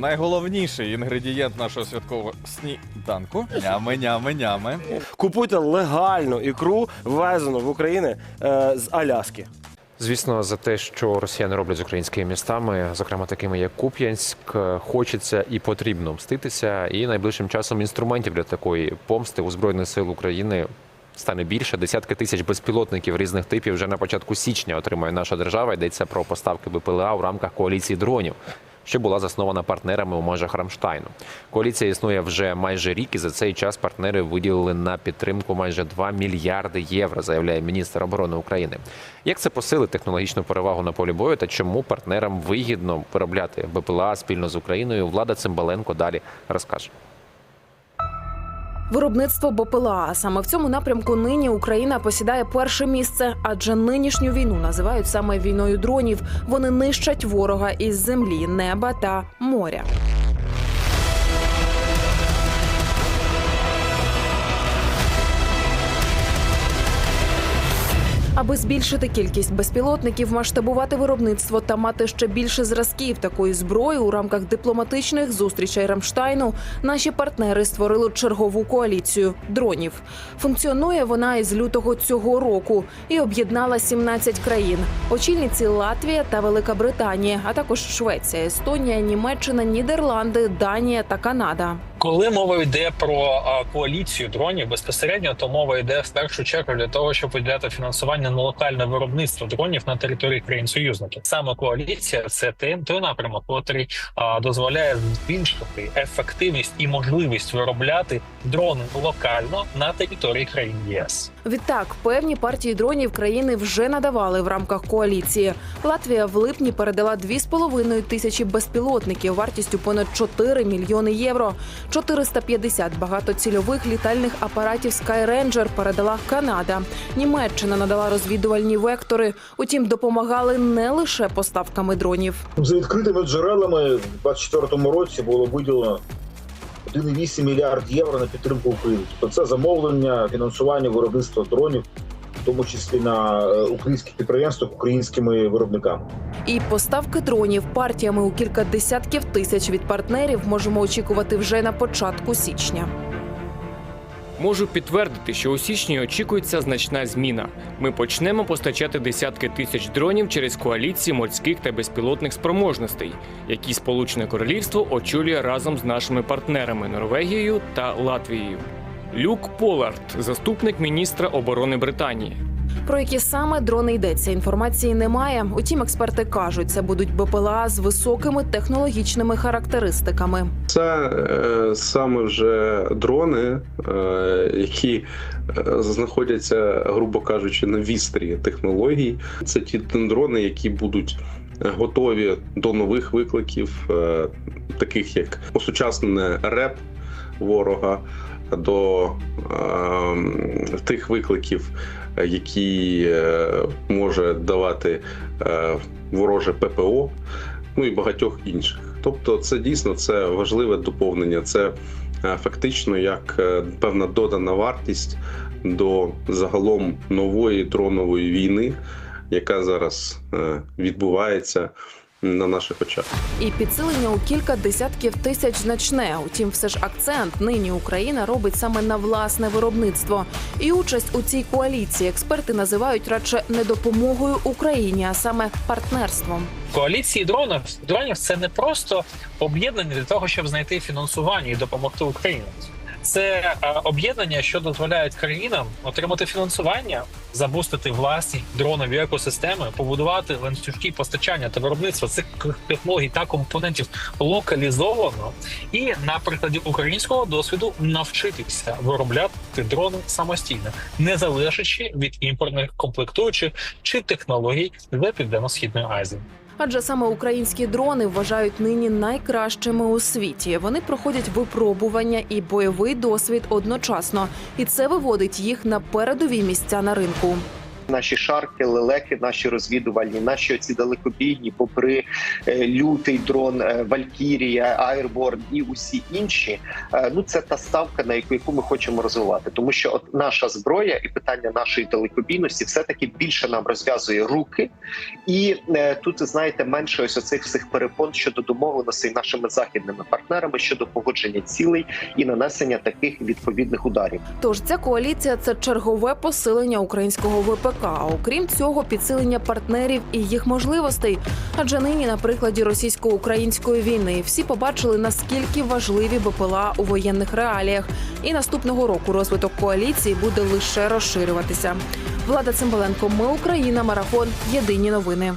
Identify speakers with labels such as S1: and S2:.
S1: Найголовніший інгредієнт нашого святкового сніданку. Нями, нями, нями.
S2: Купуйте легальну ікру, ввезену в Україну е, з Аляски.
S3: Звісно, за те, що росіяни роблять з українськими містами, зокрема такими як Куп'янськ, хочеться і потрібно мститися. І найближчим часом інструментів для такої помсти у збройних сил України стане більше. Десятки тисяч безпілотників різних типів вже на початку січня отримає наша держава. Йдеться про поставки БПЛА у рамках коаліції дронів. Що була заснована партнерами у межах Рамштайну. Коаліція існує вже майже рік, і за цей час партнери виділили на підтримку майже 2 мільярди євро, заявляє міністр оборони України. Як це посилить технологічну перевагу на полі бою та чому партнерам вигідно виробляти БПЛА спільно з Україною? Влада Цимбаленко далі розкаже.
S4: Виробництво БПЛА. Саме в цьому напрямку нині Україна посідає перше місце, адже нинішню війну називають саме війною дронів. Вони нищать ворога із землі, неба та моря. Аби збільшити кількість безпілотників, масштабувати виробництво та мати ще більше зразків такої зброї у рамках дипломатичних зустрічей Рамштайну, наші партнери створили чергову коаліцію дронів. Функціонує вона із лютого цього року і об'єднала 17 країн. Очільниці Латвія та Велика Британія, а також Швеція, Естонія, Німеччина, Нідерланди, Данія та Канада.
S5: Коли мова йде про коаліцію дронів безпосередньо, то мова йде в першу чергу для того, щоб виділяти фінансування на локальне виробництво дронів на території країн союзників. Саме коаліція це той, той напрямок, який дозволяє збільшити ефективність і можливість виробляти дрони локально на території країн ЄС.
S4: Відтак, певні партії дронів країни вже надавали в рамках коаліції. Латвія в липні передала 2,5 тисячі безпілотників вартістю понад 4 мільйони євро. 450 багатоцільових літальних апаратів Skyranger передала Канада. Німеччина надала розвідувальні вектори. Утім, допомагали не лише поставками дронів.
S6: За відкритими джерелами в 2024 році було виділено 1,8 мільярд євро на підтримку України. Тобто це замовлення, фінансування виробництва дронів, тому числі на е, українських підприємствах українськими виробниками.
S4: І поставки дронів партіями у кілька десятків тисяч від партнерів можемо очікувати вже на початку січня.
S7: Можу підтвердити, що у січні очікується значна зміна. Ми почнемо постачати десятки тисяч дронів через коаліції морських та безпілотних спроможностей, які Сполучене Королівство очолює разом з нашими партнерами Норвегією та Латвією. Люк Полард, заступник міністра оборони Британії.
S4: Про які саме дрони йдеться, інформації немає. Утім, експерти кажуть, це будуть БПЛА з високими технологічними характеристиками.
S8: Це е, саме вже дрони, е, які е, знаходяться, грубо кажучи, на вістрі технологій. Це ті дрони, які будуть готові до нових викликів, е, таких як осучаснене РЕП ворога, до е, тих викликів, е, які е, може давати е, вороже ППО ну і багатьох інших. Тобто, це дійсно це важливе доповнення. Це е, фактично як е, певна додана вартість до загалом нової дронової війни, яка зараз е, відбувається на наших очах.
S4: І підсилення у кілька десятків тисяч значне. Утім, все ж акцент нині Україна робить саме на власне виробництво. І участь у цій коаліції експерти називають радше не допомогою Україні, а саме партнерством.
S5: Коаліції дронів дронів це не просто об'єднання для того, щоб знайти фінансування і допомогти Україні. Це е, об'єднання, що дозволяють країнам отримати фінансування, запустити власні дронові екосистеми, побудувати ланцюжки постачання та виробництва цих технологій та компонентів локалізовано, і на прикладі українського досвіду навчитися виробляти дрони самостійно, не залежачи від імпортних комплектуючих чи технологій з південно-східної Азії.
S4: Адже саме українські дрони вважають нині найкращими у світі. Вони проходять випробування і бойовий досвід одночасно, і це виводить їх на передові місця на ринку.
S9: Наші шарки, лелеки, наші розвідувальні, наші оці далекобійні, попри е, лютий дрон, е, Валькірія, Айрборн і усі інші. е, Ну це та ставка, на яку, яку ми хочемо розвивати, тому що от наша зброя і питання нашої далекобійності все таки більше нам розв'язує руки, і тут знаєте менше ось оцих всіх перепон щодо домовленостей нашими західними партнерами щодо погодження цілей і нанесення таких відповідних ударів.
S4: Тож ця коаліція це чергове посилення українського ВПК. А окрім цього, підсилення партнерів і їх можливостей. Адже нині, на прикладі російсько-української війни, всі побачили наскільки важливі БПЛА у воєнних реаліях. І наступного року розвиток коаліції буде лише розширюватися. Влада Цимбаленко, ми Україна, марафон. Єдині новини.